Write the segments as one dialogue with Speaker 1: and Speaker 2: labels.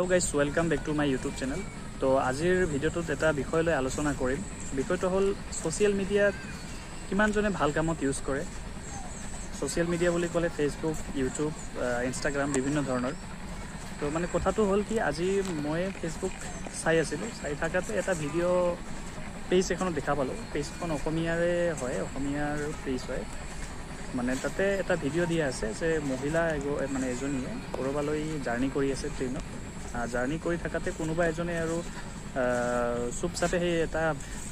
Speaker 1: Hello' guys welcome back to my YouTube channel তো আজিৰ ভিডিঅ'টোত এটা বিষয় লৈ আলোচনা কৰিম। বিষয়টো হ'ল ছ'চিয়েল মিডিয়াত কিমানজনে ভাল কামত ইউজ কৰে? ছ'চিয়েল মিডিয়া বুলি ক'লে ফেচবুক ইউটিউব ইনষ্টাগ্ৰাম বিভিন্ন ধৰণৰ। তো মানে কথাটো হ'ল কি আজি মই ফেচবুক চাই আছিলোঁ। চাই থকাতে এটা ভিডিঅ' পেজ এখনত দেখা পালোঁ। পেজখন অসমীয়াৰে হয় অসমীয়াৰ পেজ হয়। মানে তাতে এটা ভিডিঅ' দিয়া আছে যে মহিলা এগ- মানে এজনীয়ে ক'ৰবালৈ জাৰ্ণি কৰি আছে ট্ৰেইনত জাৰ্ণি কৰি থকাতে কোনোবা এজনে আৰু চুপচাপে সেই এটা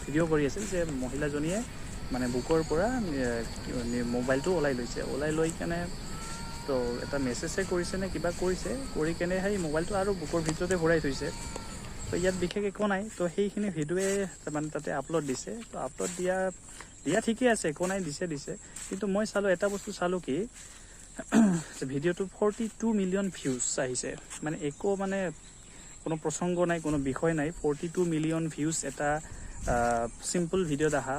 Speaker 1: ভিডিঅ' কৰি আছিল যে মহিলাজনীয়ে মানে বুকৰ পৰা মোবাইলটো ওলাই লৈছে। ওলাই লৈ কেনে তো এটা মেছেজে কৰিছে নে কিবা কৰিছে কৰি কেনে সেই মোবাইলটো আৰু বুকৰ ভিতৰতে ভৰাই থৈছে। তো ইয়াত বিশেষ একো নাই। তো সেইখিনি ভিডিঅ'ৱে মানে তাতে আপলোড দিছে। তো আপলোড দিয়া দিয়া ঠিকেই আছে একো নাই দিছে দিছে। কিন্তু মই চালোঁ এটা বস্তু চালোঁ কি ভিডিঅ'টো ফৰ্টি টু মিলিয়ন ভিউজ আহিছে। মানে একো মানে কোনো প্ৰসংগ নাই, কোনো বিষয় নাই। ফৰ্টি টু মিলিয়ন ভিউজ এটা চিম্পল ভিডিঅ'ত আহা।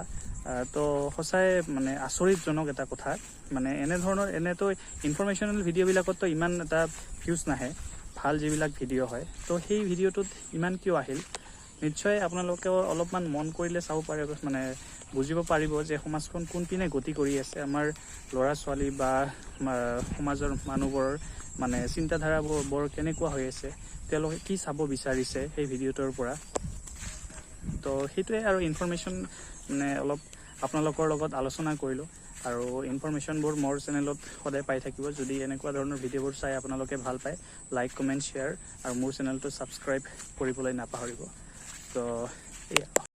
Speaker 1: তো সঁচাই মানে আচৰিতজনক এটা কথা। মানে এনেধৰণৰ, এনেতো ইনফৰমেশ্যনেল ভিডিঅ'বিলাকততো ইমান এটা ভিউজ নাহে। ভালো যিবিলাক ভিডিঅ' হয়। তো সেই ভিডিঅ'টোত ইমান কিয় আহিল? নিশ্চয় আপোনালোকেও অলপমান মন কৰিলে চাব পাৰে মানে বুজিব পাৰিব যে সমাজখন কোনপিনে গতি কৰি আছে। আমাৰ ল'ৰা ছোৱালী বা সমাজৰ মানুহবোৰৰ মানে চিন্তাধাৰাবোৰ বৰ কেনেকুৱা হৈ আছে, তেওঁলোকে কি চাব বিচাৰিছে সেই ভিডিঅ'টোৰ পৰা। তো সেইটোৱে আৰু ইনফৰমেশ্যন মানে অলপ আপোনালোকৰ লগত আলোচনা কৰিলোঁ আৰু ইনফৰমেশ্যনবোৰ মোৰ চেনেলত সদায় পাই থাকিব। যদি এনেকুৱা ধৰণৰ ভিডিঅ'বোৰ চাই আপোনালোকে ভালো পায় লাইক কমেণ্ট শ্বেয়াৰ আৰু মোৰ চেনেলটো ছাবস্ক্ৰাইব কৰিবলৈ নাপাহৰিব। So, 呀